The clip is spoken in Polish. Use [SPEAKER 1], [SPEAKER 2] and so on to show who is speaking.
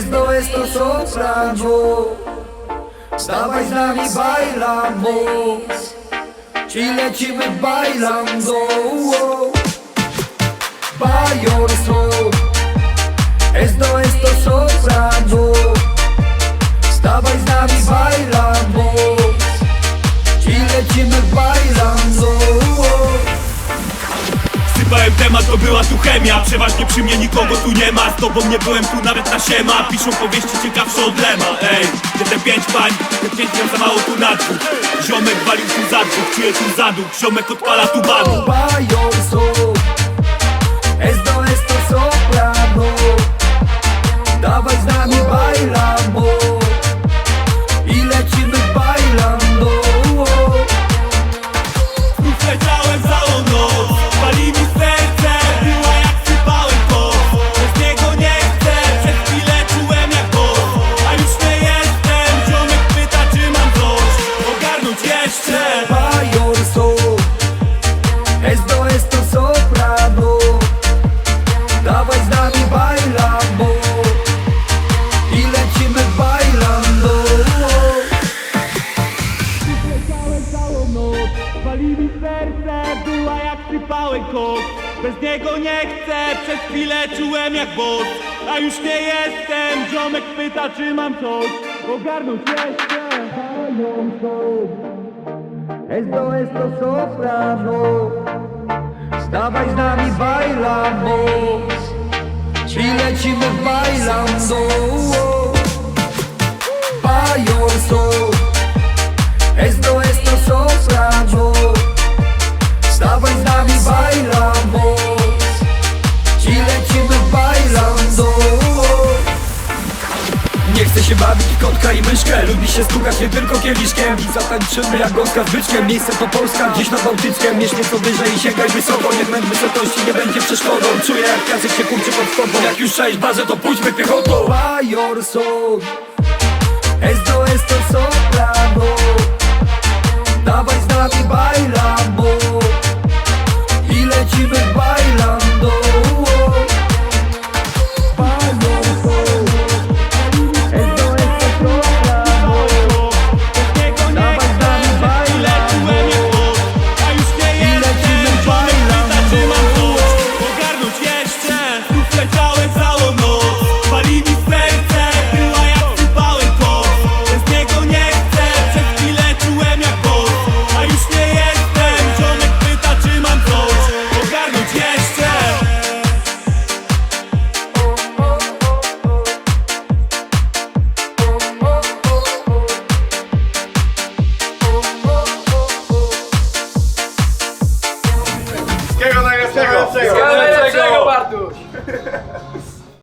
[SPEAKER 1] Esto, esto soprano. Dawaj z nami bajlamo Ci lecimy bajlando Bajorso Esto, esto soprano. Dawaj z nami bajlamo Ci lecimy bajlando
[SPEAKER 2] Sypałem temat, to była tu chemia. Przeważnie przy mnie nikogo tu nie ma. Z tobą nie byłem tu nawet na siema. Piszą powieści ciekawsze od Lema. Ej, gdzie te pięć pań, te pięć miał za mało tu na dwóch. Ziomek walił tu za dwóch, czuję tu zaduch. Ziomek odpala tu banu
[SPEAKER 1] Bayorso
[SPEAKER 2] sypałem kot. Bez niego nie chcę, przez chwilę czułem jak boss A już nie jestem, ziomek pyta czy mam coś. Ogarnąć jeszcze
[SPEAKER 1] Esto, esto soprano Stawaj z nami bailamos Ci lecimy bailando Bayorso Nie chce się bawić kotka i myszkę. Lubi się stukać nie tylko kieliszkiem. I zatańczymy jak gąska z byczkiem. Miejsce to Polska, gdzieś na Bałtyckiem. Jeź nieco wyżej i sięgaj wysoko. Niech męt wysokości nie będzie przeszkodą. Czuję jak język się kurczy pod tobą. Jak już sześć bazę to pójdźmy piechotą. Major Soul Esto, esto, soplano Dawaj z nami bajla Kamerę czego, Bartuś?